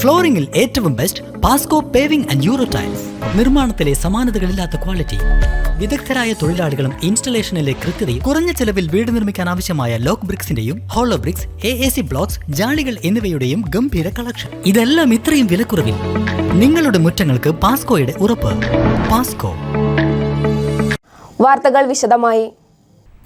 ഫ്ലോറിംഗിൽ ഏറ്റവും best Pasco paving and euro tiles നിർമ്മാണത്തിലെ സമാനതകളില്ലാത്ത ക്വാളിറ്റി വിദഗ്ധരായ തൊഴിലാളികളും ഇൻസ്റ്റലേഷനിലെ കൃത്യതയും കുറഞ്ഞ ചെലവിൽ വീട് നിർമ്മിക്കാൻ ആവശ്യമായ lock ബ്രിക്സിന്റെയും hollow bricks A A C blocks ജാളികൾ എന്നിവയുടെയും ഗംഭീര കളക്ഷൻ ഇതെല്ലാം ഇത്രയും വിലക്കുറവിൽ. നിങ്ങളുടെ മുറ്റങ്ങൾക്ക് പാസ്കോയുടെ ഉറപ്പ്. പാസ്കോ വാർത്തകൾ വിശദമായി.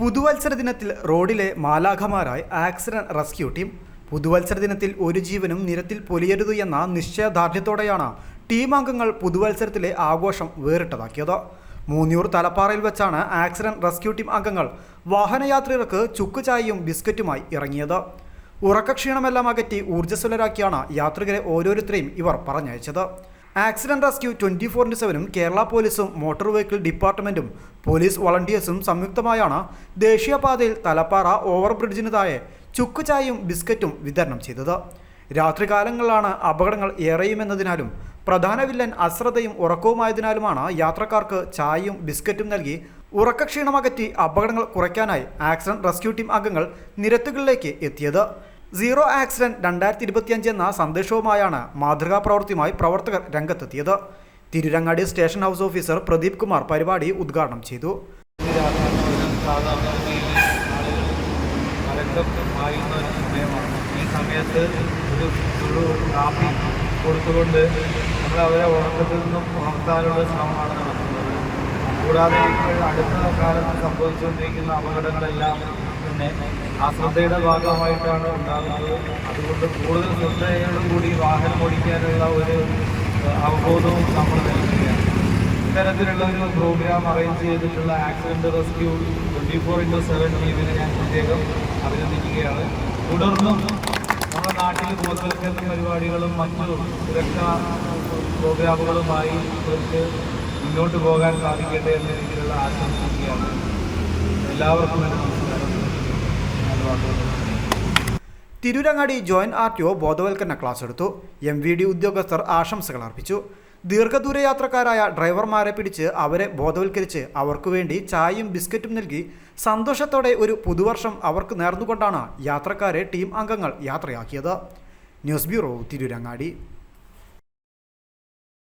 പുതുവത്സര ദിനത്തിൽ റോഡിലെ മാലാഖമാരായി ആക്സിഡന്റ് റെസ്ക്യൂ ടീം പുതുവത്സര ദിനത്തിൽ ഒരു ജീവനും നിരത്തിൽ പൊലിയരുത് എന്ന നിശ്ചയദാർഢ്യത്തോടെയാണ് ടീം അംഗങ്ങൾ പുതുവത്സരത്തിലെ ആഘോഷം വേറിട്ടതാക്കിയത്. മൂന്നൂർ തലപ്പാറയിൽ വെച്ചാണ് ആക്സിഡന്റ് റെസ്ക്യൂ ടീം അംഗങ്ങൾ വാഹനയാത്രികർക്ക് ചുക്കുചായയും ബിസ്ക്കറ്റുമായി ഇറങ്ങിയത്. ഉറക്കക്ഷീണമെല്ലാം അകറ്റി ഊർജസ്വലരാക്കിയാണ് യാത്രികരെ ഓരോരുത്തരെയും ഇവർ പറഞ്ഞയച്ചത്. Accident rescue twenty four into സെവനും Kerala പോലീസും മോട്ടോർ വെഹിക്കിൾ ഡിപ്പാർട്ട്മെന്റും പോലീസ് വളണ്ടിയേഴ്സും സംയുക്തമായാണ് ദേശീയപാതയിൽ തലപ്പാറ ഓവർബ്രിഡ്ജിന് താഴെ ചുക്കുചായയും ബിസ്ക്കറ്റും വിതരണം ചെയ്തത്. രാത്രികാലങ്ങളിലാണ് അപകടങ്ങൾ ഏറെയുമെന്നതിനാലും പ്രധാന വില്ലൻ അശ്രദ്ധയും ഉറക്കവുമായതിനാലുമാണ് യാത്രക്കാർക്ക് ചായയും ബിസ്ക്കറ്റും നൽകി ഉറക്കക്ഷീണമകറ്റി അപകടങ്ങൾ കുറയ്ക്കാനായി ആക്സിഡന്റ് റെസ്ക്യൂ ടീം അംഗങ്ങൾ നിരത്തുകളിലേക്ക് എത്തിയത്. സീറോ ആക്സിഡന്റ് രണ്ടായിരത്തി ഇരുപത്തിയഞ്ച് എന്ന സന്ദേശവുമായാണ് മാതൃകാ പ്രവൃത്തിയുമായി പ്രവർത്തകർ രംഗത്തെത്തിയത്. Tirurangadi station house officer Pradeep Kumar പരിപാടി ഉദ്ഘാടനം ചെയ്തു. മലക്കം പായുന്ന ഒരു സമയമാണ്. ഈ സമയത്ത് ഒരു ഒരു കാപ്പി കൊടുത്തുകൊണ്ട് നമ്മൾ അവരെ ഉറക്കത്തിൽ നിന്നും ഉണർത്താനുള്ള ശ്രമമാണ് നടത്തുന്നത്. കൂടാതെ അടുത്ത കാലത്ത് സംഭവിച്ചുകൊണ്ടിരിക്കുന്ന അപകടങ്ങളെല്ലാം തന്നെ അശ്രദ്ധയുടെ ഭാഗമായിട്ടാണ് ഉണ്ടാകുന്നത്. അതുകൊണ്ട് കൂടുതൽ ശ്രദ്ധയോടും കൂടി വാഹനം ഓടിക്കാനുള്ള ഒരു അവബോധവും നമ്മൾ നൽകുകയാണ് ഇത്തരത്തിലുള്ള ഒരു പ്രോഗ്രാം അറേഞ്ച് ചെയ്തിട്ടുള്ള accident rescue twenty four into seven ടീമിനെ ഞാൻ പ്രത്യേകം അഭിനന്ദിക്കുകയാണ്. തുടർന്നും നമ്മുടെ നാട്ടിൽ ബോധവൽക്കരണ പരിപാടികളും മറ്റു സുരക്ഷാ പ്രോഗ്രാമുകളുമായി ഇവർക്ക് മുന്നോട്ട് പോകാൻ സാധിക്കട്ടെ എന്ന രീതിയിലുള്ള ആശംസിക്കുകയാണ് എല്ലാവർക്കും നമസ്കാരം. Tirurangadi joint R T O ബോധവൽക്കരണ ക്ലാസ് എടുത്തു. എം വി ഡി ഉദ്യോഗസ്ഥർ ആശംസകൾ അർപ്പിച്ചു. ദീർഘദൂര യാത്രക്കാരായ ഡ്രൈവർമാരെ പിടിച്ച് അവരെ ബോധവൽക്കരിച്ച് അവർക്ക് വേണ്ടി ചായയും ബിസ്ക്കറ്റും നൽകി സന്തോഷത്തോടെ ഒരു പുതുവർഷം അവർക്ക് നേർന്നുകൊണ്ടാണ് യാത്രക്കാരെ ടീം അംഗങ്ങൾ യാത്രയാക്കിയത്. News bureau Tirurangadi.